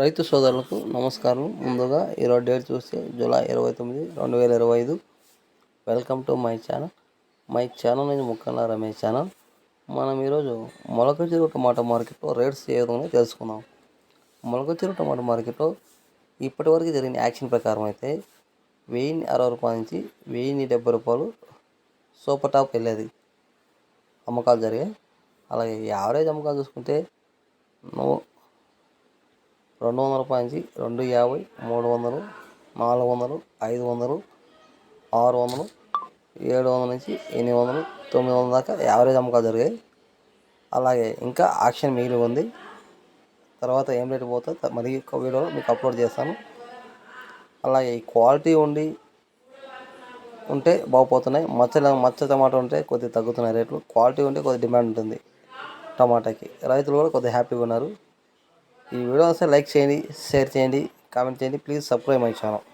రైతు సోదరులకు నమస్కారం. ముందుగా ఈరోజు డేట్ చూస్తే జూలై ఇరవై తొమ్మిది రెండు వేల ఇరవై ఐదు. Welcome to my channel. My channel నుంచి ముఖ్యంగా రమేష్ ఛానల్. మనం ఈరోజు మొలక చెరువు టమాటా మార్కెట్లో రేట్స్ ఏ విధంగా తెలుసుకుందాం. మొలక చెరువు టమాటా మార్కెట్లో ఇప్పటివరకు జరిగిన యాక్షన్ ప్రకారం అయితే వెయ్యిన్ని అరవై రూపాయల నుంచి వెయ్యిన్ని డెబ్బై రూపాయలు సూపర్ టాప్ వెళ్ళేది. అమ్మకాలు జరిగాయి. అలాగే యావరేజ్ అమ్మకాలు చూసుకుంటే నూ రెండు వందల రూపాయల నుంచి రెండు యాభై మూడు వందలు నాలుగు వందలు ఐదు వందలు ఆరు వందలు ఏడు వందల నుంచి ఎనిమిది వందలు తొమ్మిది వందల దాకా యావరేజ్ అమ్మకాలు జరిగాయి. అలాగే ఇంకా ఆక్షన్ మిగిలి ఉంది. తర్వాత ఏం రేటు పోతే మరి ఒక వీడియోలో మీకు అప్లోడ్ చేస్తాను. అలాగే ఈ క్వాలిటీ ఉండి ఉంటే బాగుపోతున్నాయి. మచ్చ మచ్చ టమాటా ఉంటే కొద్దిగా తగ్గుతున్నాయి రేట్లు. క్వాలిటీ ఉంటే కొద్దిగా డిమాండ్ ఉంటుంది టమాటాకి. రైతులు కూడా కొద్దిగా హ్యాపీగా ఉన్నారు. ఈ వీడియో వస్తే లైక్ చేయండి షేర్ చేయండి కామెంట్ చేయండి. Please subscribe my channel.